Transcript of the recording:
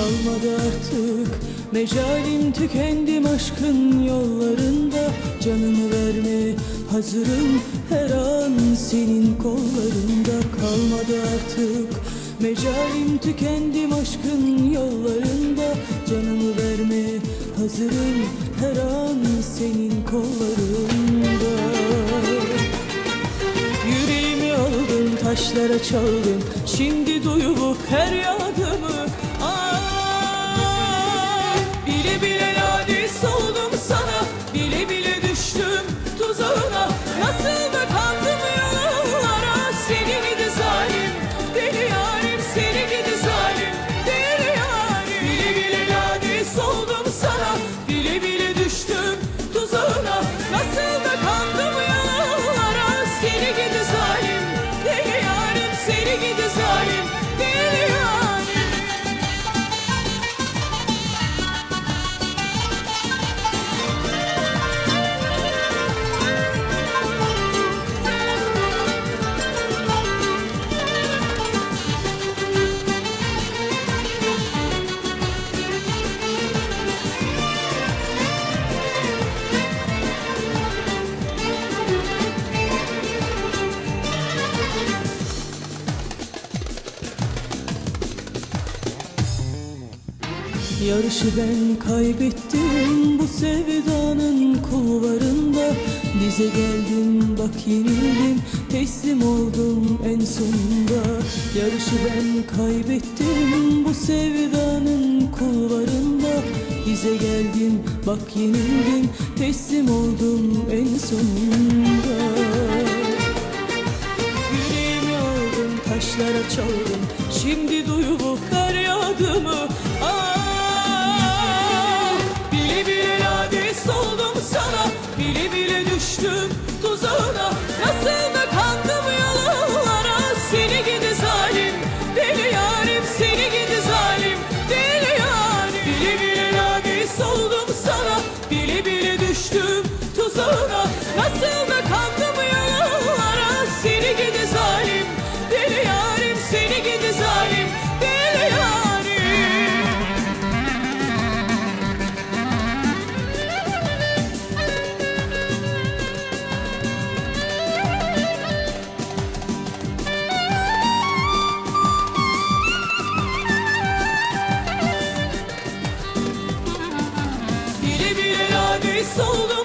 Kalmadı artık. Mecalim tükendim aşkın yollarında. Canımı verme hazırım her an senin kollarında. Kalmadı artık. Mecalim tükendim aşkın yollarında. Canımı verme hazırım her an senin kollarında. Yüreğimi aldın taşlara çaldım. Şimdi duyu bu feryadımı Yarışı ben kaybettim bu sevdanın kulvarında. Dize geldim bak yenildim teslim oldum en sonunda. Yarışı ben kaybettim bu sevdanın kulvarında. Dize geldim bak yenildim teslim oldum en sonunda. Yüreğimi aldım taşlara çaldım Şimdi duyu bu feryadımı. Aa, soldu